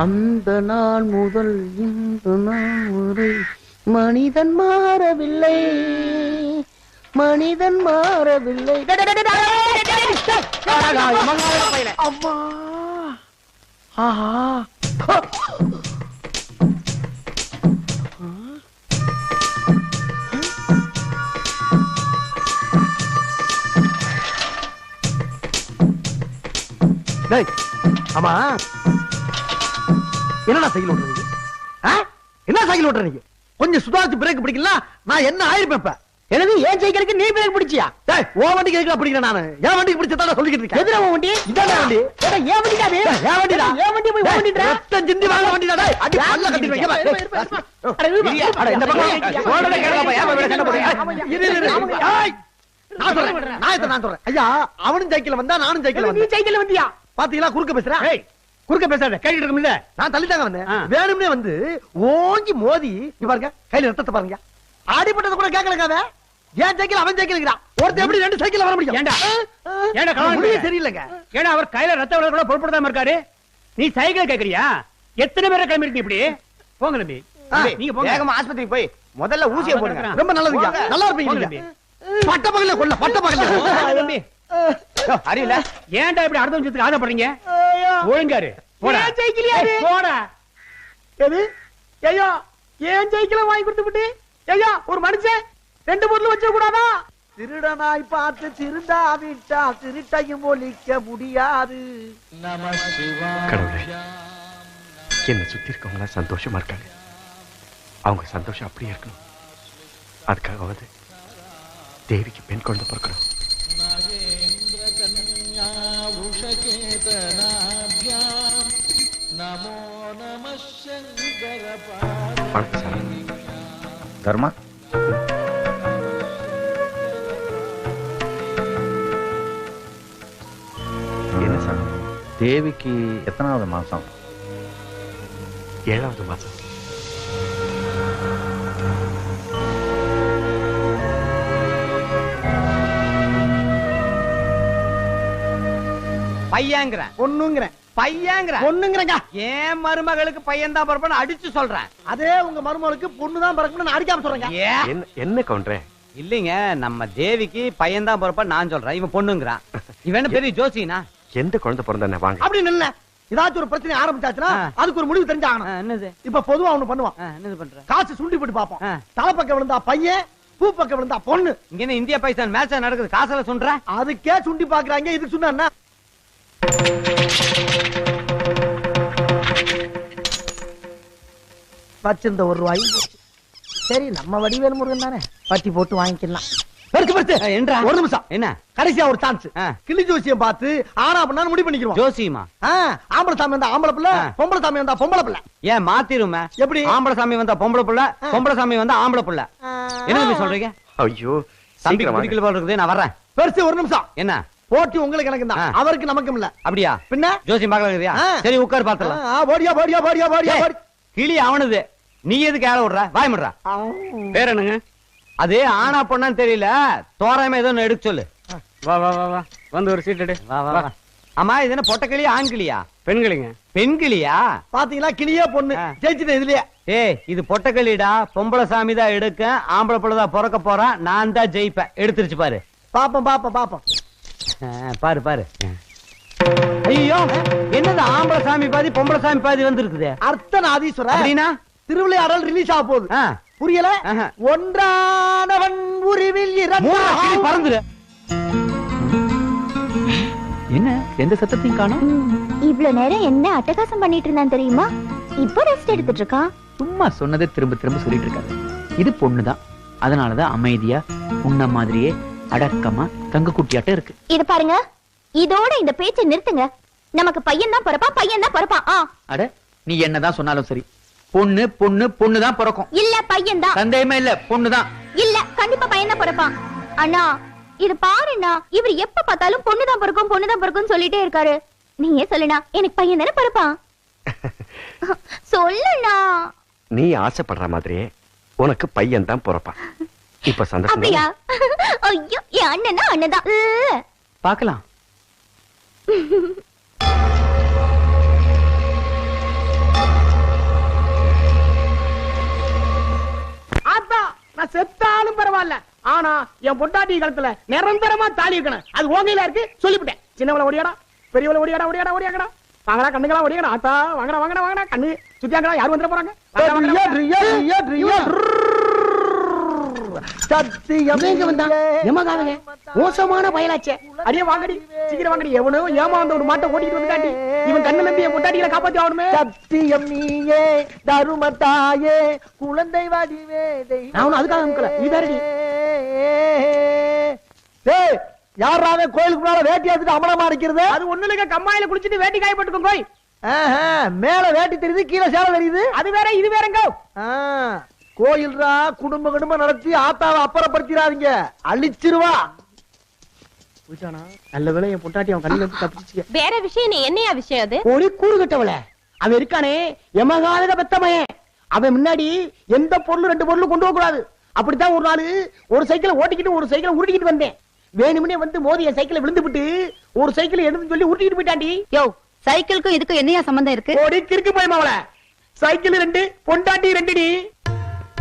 அந்த நாள் முதல் இந்த நாள் வரை மனிதன் மாறவில்லை மனிதன் மாறவில்லை அம்மா ஆஹா ஆமா என்னடா சைக்கிள் ஓட்டுறீங்க? என்ன சைக்கிள் ஓட்டுறீங்க கொஞ்சம் சுதாரிச்சு பிரேக் பிடிக்கல நான் என்ன ஆயிருப்பேன் இப்ப எனது ஏன் சைக்கிளுக்கு நீ பிரேக் பிடிச்சியா டேய் ஓ வண்டிக்கு எதுக்கு பிடிக்கிறேன் நானு என் வண்டிக்கு பிடிச்சதா சொல்லிக்கிட்டு இருக்கேன் உன் வண்டி இதான் வண்டி ஏன் வண்டிடா அது ஏன் வண்டிடா ஏன் வண்டி போய் ஓட்டிட்டா ரத்தம் சிந்தி வாங்க வண்டிடா டேய் அடி பல்ல ஏன் பா? அட, அட, இந்த பக்கம் ஓடல கேட்கலாமா ஏன் போய் சண்டை போடுறீங்க இரு, இரு. ஏய், நான் சொல்றேன் நான் இதை நான் சொல்றேன் ஐயா அவனும் சைக்கிள் வந்தா நானும் சைக்கிள் நீ வந்தேன் சைக்கிள் வந்தியா பாத்தீங்களா குறுக்க பேசுறேன் ஏய் குறுக்க பேசாத கேட்டுட்டு இருக்கும்ல நான் தள்ளி தாங்க வந்தேன். வேணும்னே வந்து ஓங்கி மோதி பாருங்க கையில ரத்தத்தை பாருங்க. அடிபட்டது கூட கேட்கலங்க ஏன் சைக்கிள் அவன் சைக்கிள் ஒருத்தன் எப்படி ரெண்டு சைக்கிள் வர முடியும்? பண்ண? சரியில்லைங்க. ஏன்னா அவர் கையில ரத்த விட கூட பொருட்படுத்தாம இருக்காரு? நீ சைக்கிள் கேக்குறியா? எத்தனை பேரை கிளம்பிருக்கீங்க இப்படி? போங்க தம்பி. ஆ, நீங்க போங்க. வேகமா ஆஸ்பத்திரிக்கு போய் முதல்ல ஊசியை போடுங்க. ரொம்ப நல்லதுங்க. நல்லா போங்க இருப்பீங்க. பட்ட பகல்ல கொல்ல பட்ட பகல்ல. தம்பி. யோ, அறியல ஏன்டா இப்படி அடுத்த நிமிஷத்துக்கு ஆசைப்படுறீங்க? ஒழுங்காரு. போடா. போடா. எது? ஐயா ஏன் சைக்கிள வாங்கி கொடுத்து விட்டு ஐயா ஒரு மனுஷன் ரெண்டு பொருள் வச்ச கூடாதா? திருடனாய் பார்த்து திருந்தா விட்டா திருட்டையும் ஒழிக்க முடியாது. கடவுளே என்னை சுத்தி இருக்கவங்க சந்தோஷமா இருக்காங்க. அவங்க சந்தோஷம் அப்படியே இருக்கணும். அதுக்காகவாது தேவிக்கு பெண் குழந்தை பிறக்கணும். தர்மா என்ன சார் தேவிக்கு எத்தனாவது மாசம் ஏழாவது மாசம் பையங்கிறேன் பொண்ணுங்கிறேன் பையங்கிறேன் பொண்ணுங்கிறங்க ஏன் மருமகளுக்கு பையன் தான் பிறப்பன்னு அடிச்சு சொல்றேன் அதே உங்க மருமகளுக்கு பொண்ணு தான் பிறக்கணும்னு நான் அடிக்காம சொல்றேங்க என்ன என்ன கவுண்டரே? இல்லைங்க நம்ம தேவிக்கு பையன் தான் பிறப்பன்னு நான் சொல்றேன். இவன் பொண்ணுங்கிறான் இவன் பெரிய ஜோசினா எந்த குழந்தை பிறந்த வாங்க. அப்படி இல்ல. ஏதாச்சும் ஒரு பிரச்சனை ஆரம்பிச்சாச்சுன்னா. அதுக்கு ஒரு முடிவு தெரிஞ்சாகணும். என்னது? இப்ப பொதுவா ஒண்ணு பண்ணுவான் என்னது பண்ற? காசு சுண்டி போட்டு பாப்போம். தலைப்பக்கம் விழுந்தா பையன் பூ பக்கம் விழுந்தா பொண்ணு. இங்க என்ன இந்தியா பாகிஸ்தான் மேட்ச் நடக்குது? காசுல சொல்ற அதுக்கே சுண்டி பாக்குறாங்க இதுக்கு சொன்னா? வச்சிருந்த ஒரு ரூபாய். சரி நம்ம வடிவேல் முருகன் தானே? பட்டி போட்டு வாங்கிக்கலாம். பெருசு பெருசு ஆ, என்றா? ஒரு நிமிஷம். என்ன? கடைசியா ஒரு சான்ஸ். கிளி ஜோசியம் பார்த்து ஆனா பண்ணான்னு முடிவு பண்ணிக்கிறோம் ஜோசியமா? ஆம்பளை சாமி வந்தா ஆம்பளை பிள்ளை. பொம்பளை சாமி வந்தா பொம்பளை பிள்ளை. ஏன் மாத்திருமே? எப்படி? ஆம்பளை சாமி வந்தா பொம்பளை புள்ள. பொம்பளை சாமி வந்தா ஆம்பளை புள்ள. என்ன சொல்றீங்க? ஐயோ தம்பி. குடிக்கல போல இருக்குது நான் வர்றேன். பெருசு ஒரு நிமிஷம். என்ன? போட்டி உங்களுக்கு எனக்கு தான். அவருக்கு நமக்கும் இல்ல. அப்படியா? பின்ன? இருக்குதியா ஆ. சரி உட்கார் பாத்துலாம் போடியா போடியா போடியா போடி கிளி அவனுது. நீ எதுக்கு ஏழ விடுற? வாய் முடுற. பேர் என்னங்க? அது ஆனா பொண்ணான்னு தெரியல. தோராயமா ஏதோ ஒண்ணு எடுக்க சொல்லு. வா வா வா வா. வந்து ஒரு சீட் எடு. வா வா வா. ஆமா இது என்ன பொட்டை கிளியா ஆண் கிளியா? பெண்களுங்க. பெண் கிளியா? பாத்தீங்களா கிளியே பொண்ணு. ஆ. ஜெயிச்சுட்டேன் இதுலயே. ஏய் இது பொட்டை கிளிடா? பொம்பளை சாமி தான் எடுக்க ஆம்பளை புள்ள தான் பிறக்க போறான் நான் தான் ஜெயிப்பேன். எடுத்துருச்சு பாரு. பாப்போம் பாப்போம் பாப்போம். பாரு பாரு. ஐயோ என்னது ஆம்பளை சாமி பாதி பொம்பளை சாமி பாதி வந்திருக்குது? அர்த்தநாதீஸ்வரர். அப்படின்னா? திருவிளையாடல் ரிலீஸ் ஆக போகுது. புரியல. ஒன்றானவன் உருவில் பறந்துரு. என்ன? எந்த சத்தத்தையும் காணோம்? இவ்வளவு நேரம் என்ன அட்டகாசம் பண்ணிட்டு இருந்தான் தெரியுமா? இப்போ ரெஸ்ட் எடுத்துட்டு இருக்கான். சும்மா சொன்னதை திரும்ப திரும்ப சொல்லிட்டு இருக்காரு. இது பொண்ணுதான். அதனாலதான் அமைதியா உன்ன மாதிரியே அடக்கமா தங்க குட்டியாட்ட இருக்கு. இத பாருங்க. இதோட இந்த பேச்சை நிறுத்துங்க. நமக்கு பையன் தான் பிறப்பான் பையன் தான் பிறப்பான். ஆ. அட நீ என்னதான் சொன்னாலும் சரி. பொண்ணு பொண்ணு பொண்ணு தான் பிறக்கும். இல்ல பையன் தான். சந்தேகமே இல்ல பொண்ணுதான் இல்ல கண்டிப்பா பையன் தான் பிறப்பான். அண்ணா இது பாருண்ணா இவர் எப்ப பார்த்தாலும் பொண்ணுதான் பிறக்கும் பொண்ணுதான் பிறக்கும் சொல்லிட்டே இருக்காரு. நீங்க சொல்லுண்ணா எனக்கு பையன் தானே பிறப்பான். சொல்லுண்ணா. நீ ஆசைப்படுற மாதிரியே உனக்கு பையன் தான் பிறப்பான். இப்ப சந்தோஷம்? அப்படியா? ஐயோ என் அண்ணனா அண்ணதான் பார்க்கலாம். ஆத்தா நான் செத்தாலும் பரவாயில்ல. ஆனா என் பொட்டாட்டி காலத்துல நிரந்தரமா தாலி இருக்கணும். அது ஓங்கையில இருக்கு சொல்லிவிட்டேன். சின்னவள ஓடியாடா பெரியவள ஓடியாடா ஓடியாடா ஓடியாடா. வாங்கடா கண்ணுங்களா ஓடியாடா. ஆத்தா வாங்கடா வாங்கடா வாங்கடா. கண்ணு சுத்தியாங்கடா யார் வந்துட போறாங்க? சத்தியம் எங்க எமகாதங்க மோசமான பயலாச்சே. அடியே வாங்கடி சீக்கிரம் வாங்கடி. எவனோ ஏமாந்த ஒரு மாட்டை ஓட்டிட்டு வந்துட்டாண்டி. இவன் கண்ணு நம்பி என் பொட்டாட்டிகளை காப்பாத்தி ஆகணுமே. சத்தியம் நீயே தரும தாயே குழந்தை வடிவே நான் ஒண்ணும் அதுக்காக அமுக்கல. நீ தானடி. டேய் யாராவே கோயிலுக்கு முன்னால வேட்டி எடுத்துட்டு அமலமா அடிக்கிறது அது ஒண்ணு இல்லைங்க. கம்மாயில குளிச்சிட்டு வேட்டி காய போட்டுக்கோங்க மேல வேட்டி தெரியுது கீழே சேலை தெரியுது. அது வேற இது வேறங்க. கோயில்ரா குடும்ப குடும்பம் நடத்தி ஆத்தாவை அப்புறப்படுத்திடாதீங்க. அழிச்சிருவா. நல்ல வேளை என் பொட்டாட்டி அவன் கண்ணுல இருந்து தப்பிச்சு வேற விஷயம் நீ என்னையா விஷயம் அது? ஒரு கூறு கட்டவள அவன் இருக்கானே எமகாத பெத்தமையன் அவன் முன்னாடி எந்த பொருள் ரெண்டு பொருள் கொண்டு போக கூடாது அப்படித்தான் ஒரு நாள் ஒரு சைக்கிளை ஓட்டிக்கிட்டு ஒரு சைக்கிளை உருட்டிக்கிட்டு வந்தேன். வேணும்னே வந்து மோதி என் சைக்கிளை விழுந்து விட்டு ஒரு சைக்கிள் எடுத்து சொல்லி உருட்டிக்கிட்டு போயிட்டாண்டி யோ சைக்கிளுக்கும் இதுக்கும் என்னையா சம்பந்தம் இருக்கு? ஓடி கிறுக்கு போய் மாவள சைக்கிள் ரெண்டு பொண்டாட்டி ரெண்டுடி.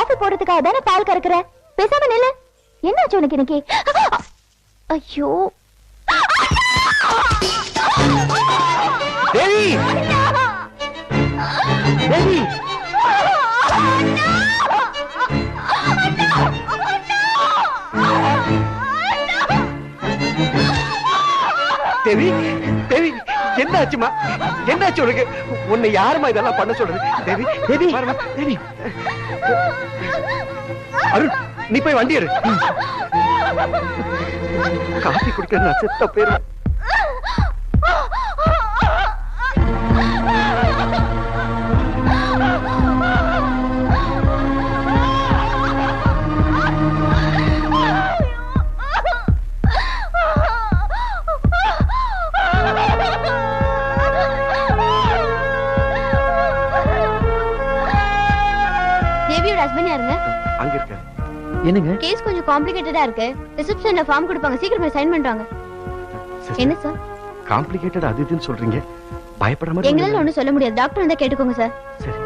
காஃபி போடுறதுக்காக தானே பால் கறக்குற? பேசாம நில்லு. என்னாச்சு உனக்கு இன்னைக்கு? ஐயோ. தேவி தேவி தேவி தேவி என்னாச்சுமா என்னாச்சு உனக்கு? உன்னை யாருமா இதெல்லாம் பண்ண சொல்றது? தேவி தேவி தேவி. அருண் நீ போய் வண்டி எடு. காஃபி குடிக்கிற நான் செத்த பேரு என்னங்க? கேஸ் கொஞ்சம் காம்ப்ளிகேட்டடா இருக்கு. ரிசப்ஷன்ல ஃபார்ம் கொடுப்பாங்க. சீக்கிரம் சைன் பண்றாங்க என்ன சார்? காம்ப்ளிகேட்டட் அது இதுன்னு சொல்றீங்க? பயப்படுற மாதிரி எங்களால ஒண்ணும் சொல்ல முடியாது. டாக்டர் வந்தா கேட்டுக்கோங்க சார். சரி.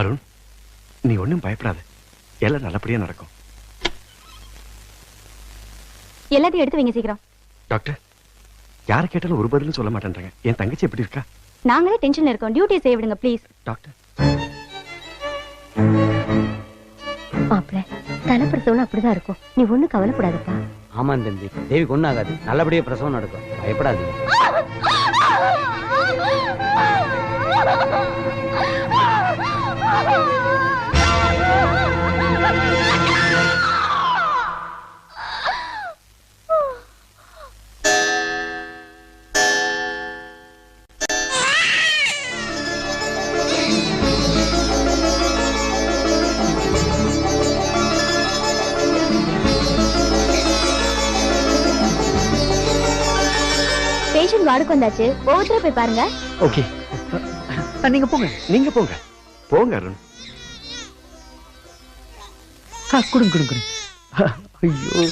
அருண் நீ ஒண்ணும் பயப்படாத. எல்லாம் நல்லபடியா நடக்கும். எல்லாத்தையும் எடுத்து வைங்க சீக்கிரம். டாக்டர் யாரை கேட்டாலும் ஒரு பதிலும் சொல்ல மாட்டேன்றாங்க. என் தங்கச்சி எப்படி இருக்கா? நாங்களே டென்ஷன்ல இருக்கோம். டியூட்டி செய்ய விடுங்க ப்ளீஸ் டாக்டர் மாப்பிள்ள தலைப்பிரசவம் அப்படிதான் இருக்கும். நீ ஒண்ணும் கவலைப்படாதப்பா. ஆமா தம்பி. தேவிக்கு ஒண்ணும் ஆகாது. நல்லபடியா பிரசவம் நடக்கும். பயப்படாதீங்க. பேஷண்ட் வரைக்கும் வந்தாச்சு. ஒவ்வொருத்தர போய் பாருங்க. ஓகே. நீங்க போங்க. நீங்க போங்க. போங்க அருண். குடுங்க குடுங்க ஐயோ.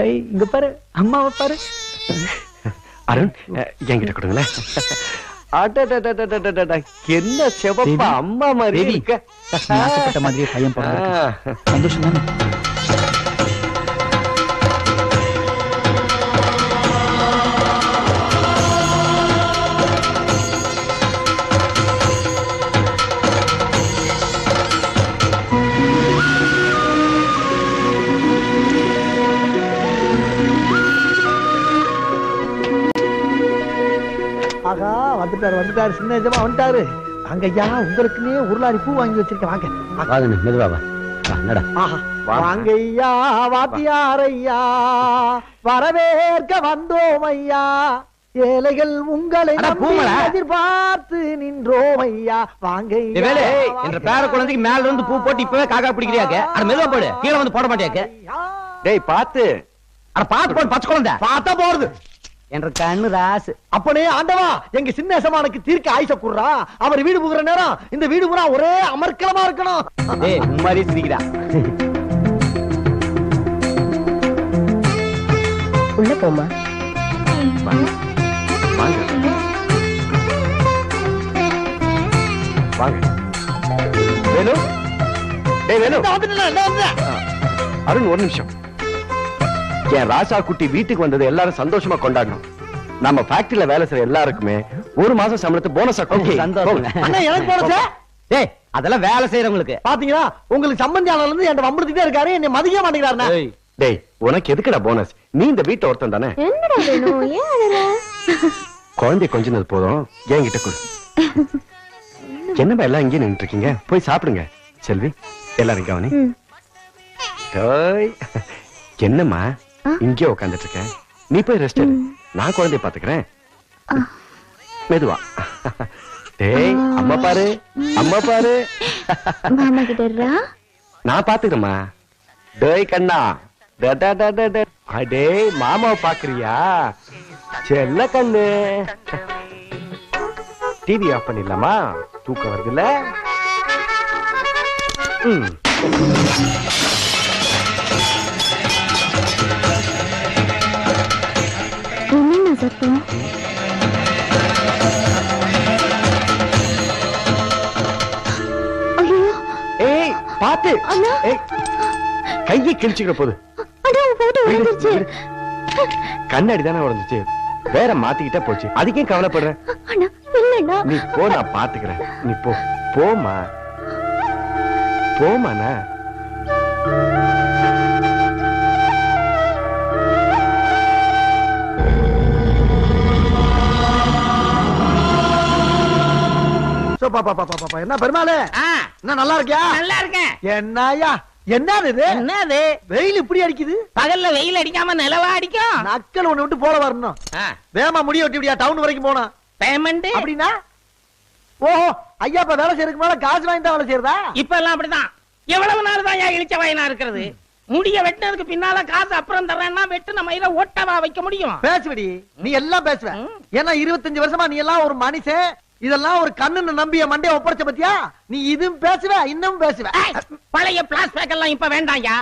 ஏய் இங்க பாரு. அம்மாவை பாரு. அருண் என்கிட்ட கொடுங்களேன். என்ன செவப்பா அம்மா மாதிரி இருக்க. நாசப்பட்ட பையன் சந்தோஷம் தானே? வந்துட்டாரு வந்துட்டாரு சின்ன எஜமா வந்துட்டாரு. அங்கய்யா உங்களுக்குன்னே உருளாடி பூ வாங்கி வச்சிருக்கேன் வாங்க. வாங்க. வாங்க மெதுவா வா. என்னடா? ஆஹா. வாங்கய்யா வாத்தியாரையா வரவேற்க வந்தோம் ஐயா ஏழைகள் உங்களை. எதிர்பார்த்து நின்றோம் ஐயா வேலு என்ற பேர குழந்தைக்கு மேல இருந்து பூ போட்டு இப்பவே காக்கா பிடிக்கிறியாக்க? அட மெதுவா போடு. கீழே வந்து போட மாட்டியாக்க? டேய் பாத்து அட பாத்து போடு பச்சை குழந்தை. பார்த்தா போறது. என்ற கண்ணு ராசு. அப்பனே ஆண்டவா எங்க சின்ன எசமானுக்கு தீர்க்க ஆயுச குடுறா. அவர் வீடு புகுற நேரம் இந்த வீடு பூரா ஒரே அமர்க்கலமா இருக்கணும். மாதிரி சிரிக்கிறா. உள்ள போமா வாங்க. வாங்க. வாங்க. வேலு? டேய் வேலு. நான் வந்துட்டேன், நான் வந்துட்டேன். அருண் ஒரு நிமிஷம். என் ராசா குட்டி வீட்டுக்கு வந்தது எல்லாரும் சந்தோஷமா கொண்டாடணும். நம்ம ஃபேக்டரியில வேலை செய்யற எல்லாருக்குமே ஒரு மாசம் சம்பளத்தை போனஸா சந்தோஷம் எனக்கு போனச்சே டேய் அதெல்லாம் வேலை செய்யறவங்களுக்கு பாத்தீங்களா? உங்களுக்கு சம்பந்தி ஆனால இருந்து என்கிட்ட வம்பிடுத்துட்டே இருக்காரு. என்னை மதிக்க மாட்டேங்கிறாருண்ணா ஏய், டேய் உனக்கு எதுக்குடா போனஸ் நீ இந்த வீட்டை ஒருத்தன் தானே? என்னடா வேணும்? ஏன் அழற குழந்தை கொஞ்சினது போதும். என்கிட்ட கொடு. என்னப்பா எல்லாம் இங்கே நின்னுட்டு இருக்கீங்க போய் சாப்பிடுங்க. செல்வி எல்லாரும் கவனி. என்னம்மா? இங்கே உட்காந்துட்டு இருக்க நீ போய் ரெஸ்ட் எடு. நான் குழந்தைய பாத்துக்கிறேன் மெதுவா. டேய் அம்மா பாரு அம்மா பாரு. மாமா கிட்ட. நான் பாத்துக்கிறேம்மா டேய் கண்ணா. டே, டே, டே, டே, டே. அடே மாமாவை பாக்குறியா செல்ல கண்ணு. டிவி ஆஃப் பண்ணிடலாமா? தூக்கம் வருதுல்ல? ம். சத்தம் ஏய் பாத்து அண்ணா. ஏய் கையை கிழிச்சுக்கிற போது. அண்ணா போட்டு விழுந்துருச்சு கண்ணாடி தானே உடஞ்சிச்சு. வேற மாத்திக்கிட்டே போச்சு. அதுக்கே கவலைப்படுற. அண்ணா இல்லண்ணா நீ போ நான் பாத்துக்கிறேன். நீ போ. போமா போமாண்ணா சோ, பா, பா, பா, பா, பா, என்ன பெருமாளே? என்ன நல்லா இருக்கியா? நல்லா இருக்கேன். என்னய்யா? என்னது இது? என்னது? வெயில் இப்படி அடிக்குது? பகல்ல வெயில் அடிக்காம நிலவா அடிக்கும்? நக்கல் ஒண்ணு விட்டு போல வரணும். வேமா முடி வெட்டி இப்படியா டவுன் வரைக்கும் போனா பேமெண்ட் அப்படின்னா? ஓஹோ ஐயா இப்ப வேலை செய்யறதுக்கு மேல காசு வாங்கி தான் வேலை செய்யறதா? இப்ப எல்லாம் அப்படிதான். எவ்வளவு நாள் தான் ஏன் இழிச்ச வயனா இருக்கிறது? முடிய வெட்டினதுக்கு பின்னால காசு அப்புறம் தர்றேன்னா வெட்டு நம்ம இதை ஓட்டவா வைக்க முடியும்? பேசுவடி. நீ எல்லாம் பேசுவ. ஏன்னா இருபத்தஞ்சு வருஷமா நீ எல்லாம் ஒரு மனுஷன். இதெல்லாம் ஒரு கண்ணுன்னு நம்பிய மண்டைய ஒப்படைச்ச பத்தியா? நீ இதுவும் பேசுவ இன்னும் பேசுவ. பழைய பிளாஸ்பேக் எல்லாம் இப்ப வேண்டாம்யா.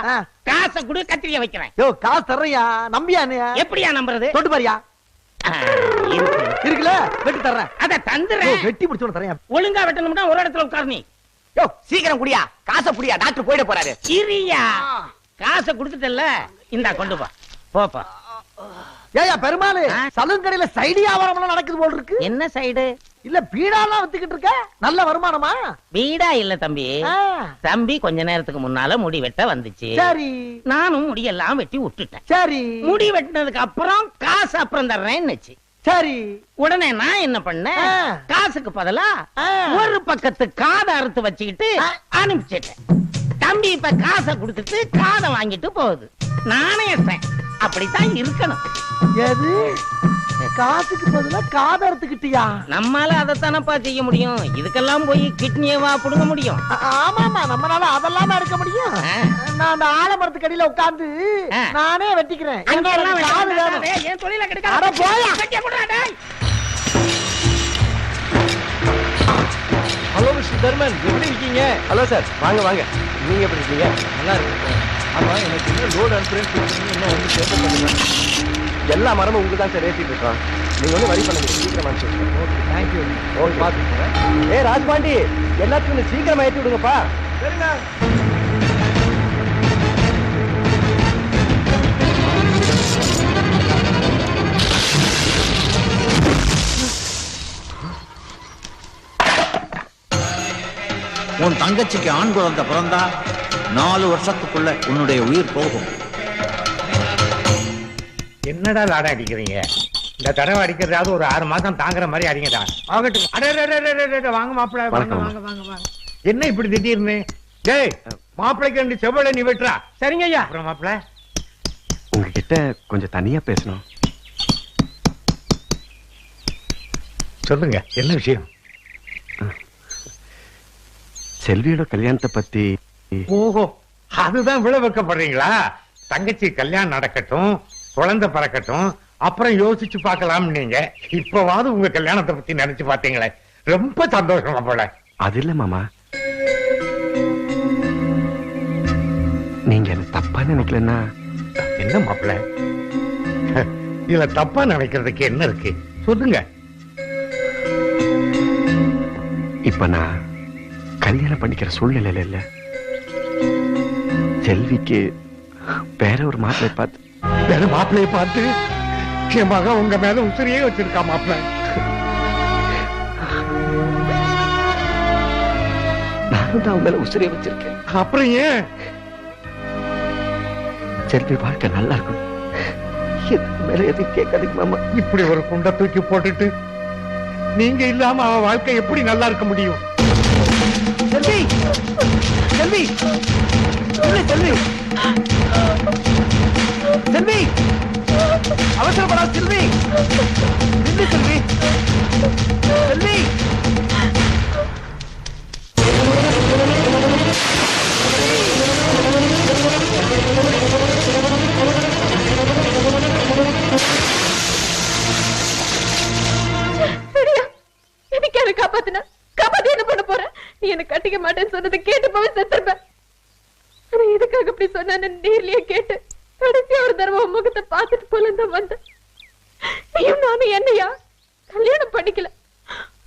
காசை கொடு கத்திரிய வைக்கிறேன். யோ காசு தர்றையா நம்பியா நீ? எப்படியா நம்புறது? தொட்டு பாரியா. இருக்குல்ல? வெட்டி தர்றேன். அத தந்துறேன் வெட்டி முடிச்சு தரேன் ஒழுங்கா வெட்டணும்னா ஒரு இடத்துல உட்காரு நீ. யோ சீக்கிரம் குடியா. காசை புடியா. டாக்டர் போயிட போறாரு. இரியா. காசை கொடுத்துட்டல்ல. இந்தா கொண்டு போ. போப்பா. ஏயா பெருமாளு. சலூன் கடையில சைடு வியாபாரம் நடக்குது போல் இருக்கு. என்ன சைடு? இல்ல பீடாலாம் வித்துக்கிட்டு இருக்க? நல்ல வருமானமா? வீடா இல்ல தம்பி. தம்பி கொஞ்ச நேரத்துக்கு முன்னால முடி வெட்ட வந்துச்சு. சரி. நானும் முடியெல்லாம் வெட்டி விட்டுட்டேன் சரி. முடி வெட்டினதுக்கு அப்புறம் காசு அப்புறம் தர்றேன்னுச்சு. சரி. உடனே நான் என்ன பண்ணேன். காசுக்கு பதிலா. ஒரு பக்கத்து காதை அறுத்து வச்சுக்கிட்டு. அனுப்பிச்சிட்டேன். தம்பி இப்ப காசை கொடுத்துட்டு காதை வாங்கிட்டு போகுது. நாணயத்தேன் அப்படித்தான் இருக்கணும். எது? காசுக்கு பதிலா காதறத்துக்கிட்டியா நம்மால அதைத்தானப்பா செய்ய முடியும். இதுக்கெல்லாம் போய் கிட்னியவா புடுங்க முடியும். ஆமாமா நம்மளால அதெல்லாம் இருக்க முடியும். நான் அந்த ஆலமரத்துக்கு அடியில உட்கார்ந்து. நானே வெட்டிக்கிறேன். அங்க தர்மன் எப்படி இருக்கீங்க. ஹலோ சார் வாங்க வாங்க. நீங்க எப்படி இருக்கீங்க? நல்லா இருக்கு ஆமா எனக்கு என்ன லோடு அனுப்புறேன்னு இன்னும் வந்து சேர்த்து எல்லா மரமும் உங்களுக்கு தான் சார் ஏற்றிட்டு இருக்கோம். நீங்க வந்து வரி பண்ணுங்க. சீக்கிரம் ஓகே தேங்க்யூ ஓகே பார்த்துக்கோங்க ஏ ராஜ்பாண்டி எல்லாத்துக்கும் சீக்கிரமா ஏற்றி விடுங்கப்பா. சரிங்க உன் தங்கச்சிக்கு ஆண் குழந்தை பிறந்தா நாலு வருஷத்துக்குள்ள உன்னுடைய உயிர் போகும். என்னடா லாடம் அடிக்கிறீங்க? இந்த தடவை அடிக்கிறதாவது ஒரு ஆறு மாசம் தாங்குற மாதிரி அடிங்கடா. ஆகட்டும் அடே, வாங்க மாப்பிள்ள வாங்க. வாங்க வாங்க வாங்க. என்ன இப்படி திடீர்னு? டேய் மாப்பிள்ளைக்கு ரெண்டு செவ்வளை நீ வெட்டுறா. சரிங்க ஐயா. அப்புறம் மாப்பிள்ள உங்ககிட்ட கொஞ்சம் தனியா பேசணும். சொல்லுங்க என்ன விஷயம்? செல்வியோட கல்யாணத்தை பத்தி ஓஹோ அதுதான் விழ வைக்கப்படுறீங்களா? தங்கச்சி கல்யாணம் நடக்கட்டும் குழந்தை பிறக்கட்டும் அப்புறம் யோசிச்சு பார்க்கலாம் நீங்க. இப்பவாவது உங்க கல்யாணத்தை பத்தி நினைச்சு பாத்தீங்களே ரொம்ப சந்தோஷமா போல. அது இல்ல மாமா. நீங்க என்ன தப்பா நினைக்கலன்னா என்ன மாப்பிள்ள இதுல தப்பா நினைக்கிறதுக்கு என்ன இருக்கு? சொல்லுங்க. இப்ப நான் கல்யாணம் பண்ணிக்கிற சூழ்நிலையில இல்ல. செல்விக்கு வேற ஒரு மாப்பிள்ளை பார்த்து வேற மாப்பிள்ளைய பார்த்து என் மகன் உங்க மேல உசிரியே வச்சிருக்கா மாப்பிள்ள. நானும் தான் உங்க மேல உசிரியை வச்சிருக்கேன். அப்புறம் ஏன்? செல்வி வாழ்க்கை நல்லா இருக்கும் மேல எதுவும் கேட்காதீங்க மாமா. இப்படி ஒரு குண்டை தூக்கி போட்டுட்டு நீங்க இல்லாம அவ வாழ்க்கை எப்படி நல்லா இருக்க முடியும்? செல்வி செல்வி செல்வி செல்வி செல்வி அவசரப்படா செல்வி நில்லு நீ என்ன கட்டிக்க மாட்டேன்னு சொன்னதை கேட்டு போய் செத்துருப்பேன் ஆனா எதுக்காக இப்படி சொன்னான்னு நேர்லயே கேட்டு கடைசி ஒரு தடவை உன் முகத்தை பார்த்துட்டு போலந்த வந்த. நீயும் நானும் என்னையா? கல்யாணம் பண்ணிக்கல.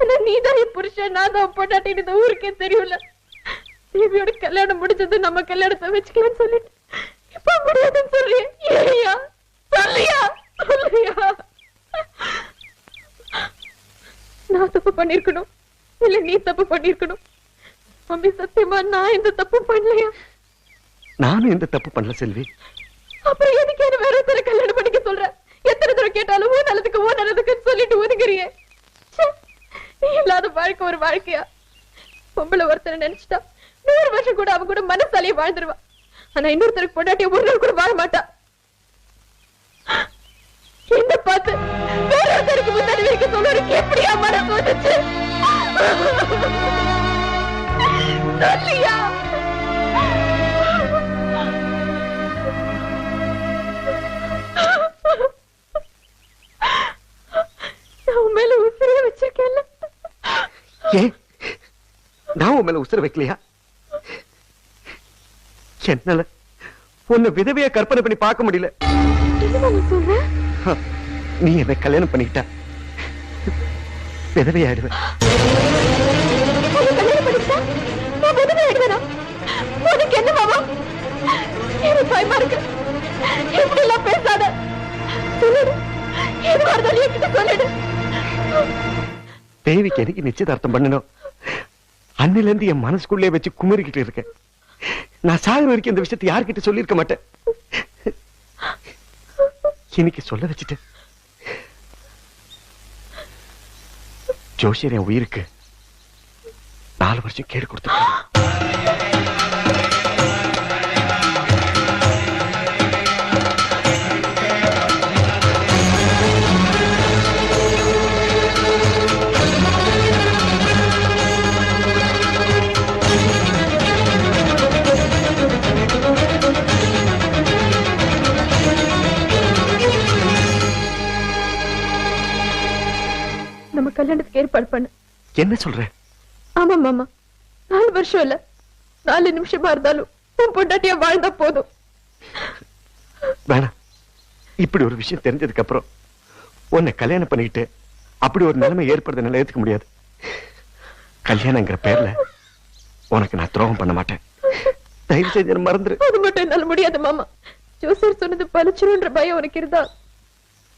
ஆனா நீதான் என் புருஷன் நான் தான் பொண்டாட்டின்னு இந்த ஊருக்கே தெரியல தேவியோட கல்யாணம் முடிஞ்சது நம்ம கல்யாணத்தை வச்சுக்கலாம்னு சொல்லிட்டு. இப்ப முடியாதுன்னு சொல்றேன் ஏயா சொல்லியா? சொல்லியா? நான் தப்பு பண்ணிருக்கணும். இல்ல நீ தப்பு பண்ணிருக்கணும். மம்மி சத்தியமா நான் எந்த தப்பு பண்ணலையா? நானும் எந்த தப்பு பண்ணல செல்வி. அப்புறம் எதுக்கு என்ன வேற ஒருத்தரை கல்யாணம் பண்ணிக்க சொல்ற? எத்தனை தடவை கேட்டாலும் ஓ நல்லதுக்கு ஓ நல்லதுக்குன்னு சொல்லிட்டு ஒதுங்குறியே. ச்சே, நீ இல்லாத வாழ்க்கை ஒரு வாழ்க்கையா? பொம்பளை ஒருத்தரை நினைச்சிட்டா நூறு வருஷம் கூட அவ கூட மனசாலேயே வாழ்ந்துருவா. ஆனா இன்னொருத்தருக்கு பொண்டாட்டிய ஒரு நாள் கூட வாழ மாட்டா. என்ன பார்த்து வேற ஒருத்தருக்கு முன்னாடி வைக்க சொல்றதுக்கு எப்படியா மனசு வந்துச்சு? சொல்லியா நான் உன் மேல உசிரியா வச்சிருக்கேன்ல. ஏன் நான் உன் மேல உசுர வைக்கலையா? என்னால உன்னை விதவையா கற்பனை பண்ணி பார்க்க முடியல. நீ என்னை கல்யாணம் பண்ணிக்கிட்டா. விதவையாயிடுவேன். பயமா இருக்கு. இப்படி எல்லாம் பேசாத. சொல்லிடு. எதுவா இருந்தாலும் என்கிட்ட சொல்லிடு. தேவிக்கு எனக்கு நிச்சயதார்த்தம் பண்ணணும்? அன்னில இருந்து என் மனசுக்குள்ளே வச்சு குமரிக்கிட்டு இருக்கேன். நான் சாகுற வரைக்கும் இந்த விஷயத்தை யார்கிட்ட சொல்லியிருக்க மாட்டேன். இன்னைக்கு சொல்ல வச்சுட்டேன் ஜோசியர் என் உயிருக்கு நாலு வருஷம் கேடு கொடுத்துருக்காரு. கல்யாணத்துக்கு ஏற்பாடு பண்ணு. என்ன சொல்ற? ஆமா மாமா. நாலு வருஷம் இல்ல. நாலு நிமிஷமா இருந்தாலும் உன் பொண்டாட்டியா வாழ்ந்தா போதும். வேணாம். இப்படி ஒரு விஷயம் தெரிஞ்சதுக்கு அப்புறம் உன்னை கல்யாணம் பண்ணிக்கிட்டு அப்படி ஒரு நிலைமை ஏற்படுறதுனால ஏத்துக்க முடியாது. கல்யாணங்கிற பேர்ல உனக்கு நான் துரோகம் பண்ண மாட்டேன். தயவு செஞ்சு என்னை மறந்துரு. அது மட்டும் என்னால முடியாது மாமா. ஜோசியர் சொன்னது பலிச்சிருன்ற பயம் உனக்கு இருந்தா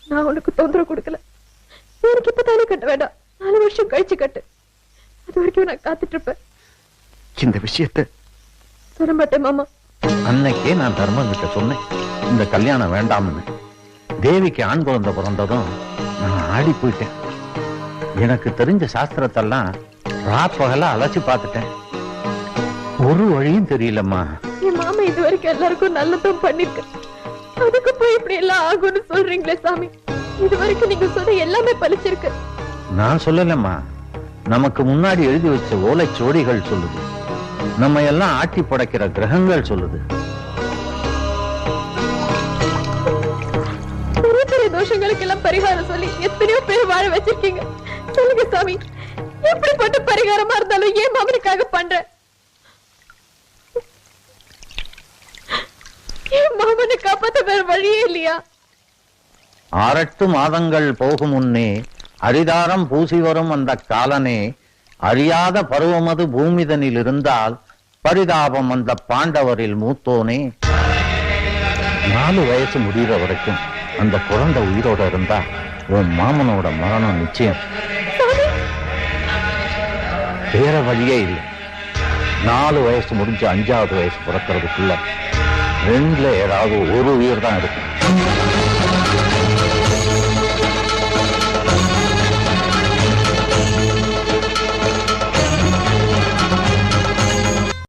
நான் உனக்கு தொந்தரவு கொடுக்கல. எனக்கு இப்ப தானே கட்ட வேண்டாம். நாலு வருஷம் கழிச்சு கட்டு. அது வரைக்கும் நான் காத்துட்டு இருப்பேன் இந்த விஷயத்தை சொல்ல மாட்டேன் மாமா. அன்னைக்கே நான் தர்மம் கிட்ட சொன்னேன். இந்த கல்யாணம் வேண்டாம்னு. தேவிக்கு ஆண் குழந்தை பிறந்ததும் நான் ஆடி போயிட்டேன். எனக்கு தெரிஞ்ச சாஸ்திரத்தெல்லாம் ராப்பகல அழைச்சு பார்த்துட்டேன். ஒரு வழியும் தெரியலம்மா. என் மாமா இது வரைக்கும் எல்லாருக்கும் நல்லதும் பண்ணிருக்கு. அதுக்கு போய் இப்படி எல்லாம் ஆகும்னு சொல்றீங்களே சாமி. இது வரைக்கும் நீங்க சொன்ன எல்லாமே பலிச்சிருக்கு நான் சொல்லலம்மா. நமக்கு முன்னாடி எழுதி வச்ச ஓலைச்சுவடிகள் சொல்லுது. நம்ம எல்லாம் ஆட்டி படைக்கிற கிரகங்கள் சொல்லுது. பெரிய பெரிய தோஷங்களுக்கு எல்லாம் பரிகாரம் சொல்லி எத்தனையோ பேர் வாழ வச்சிருக்கீங்க. சொல்லுங்க சாமி. எப்படிப்பட்ட பரிகாரமா இருந்தாலும் ஏன் மாமனுக்காக பண்றேன் என் மாமனை காப்பாத்த வேற வழியே இல்லையா? ஆறெட்டு மாதங்கள் போகும் முன்னே அரிதாரம் பூசி வரும் அந்த காலனே அறியாத பருவமது பூமிதனில் இருந்தால் பரிதாபம் அந்த பாண்டவரில் மூத்தோனே. நாலு வயசு முடிகிற வரைக்கும் அந்த குழந்தை உயிரோட இருந்தா உன் மாமனோட மரணம் நிச்சயம். வேற வழியே இல்லை. நாலு வயசு முடிஞ்சு அஞ்சாவது வயசு பிறக்கிறதுக்குள்ள ரெண்டுல ஏதாவது ஒரு உயிர் தான் இருக்கும்